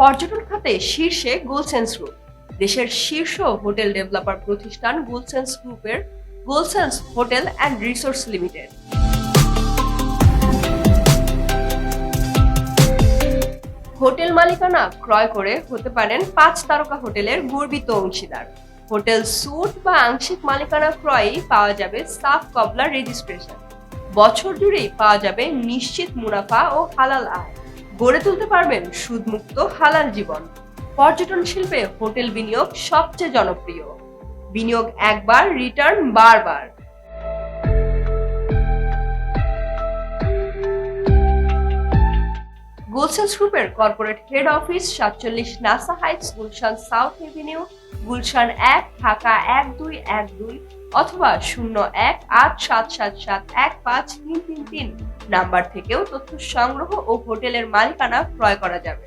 পর্যটন খাতে শীর্ষে গোলসেন্স গ্রুপ। দেশের শীর্ষ হোটেল ডেভেলপার প্রতিষ্ঠান গোলসেন্স গ্রুপের গোলসেন্স hotel and resorts limited. Hotel মালিকানা ক্রয় করে হতে পারেন পাঁচ তারকা হোটেলের গর্বিত অংশীদার। হোটেল স্যুট বা আংশিক মালিকানা ক্রয়েই পাওয়া যাবে সাফ কবলার রেজিস্ট্রেশন। বছর জুড়েই পাওয়া যাবে নিশ্চিত মুনাফা ও হালাল আয়। গড়ে তুলতে পারবেন সুদমুক্ত হালাল জীবন। পর্যটন শিল্পে হোটেল বিনিয়োগ সবচেয়ে জনপ্রিয়। বিনিয়োগ একবার, রিটার্ন বারবার। গুলশান গ্রুপের কর্পোরেট হেড অফিস সাতচল্লিশ Nasa heights Gulshan south avenue Gulshan এক, ঢাকা এক দুই এক দুই অথবা শূন্য এক আট সাত সাত সাত এক পাঁচ তিন তিন তিন নাম্বার থেকেও তথ্য সংগ্রহ ও হোটেলের মালিকানা ক্রয় করা যাবে।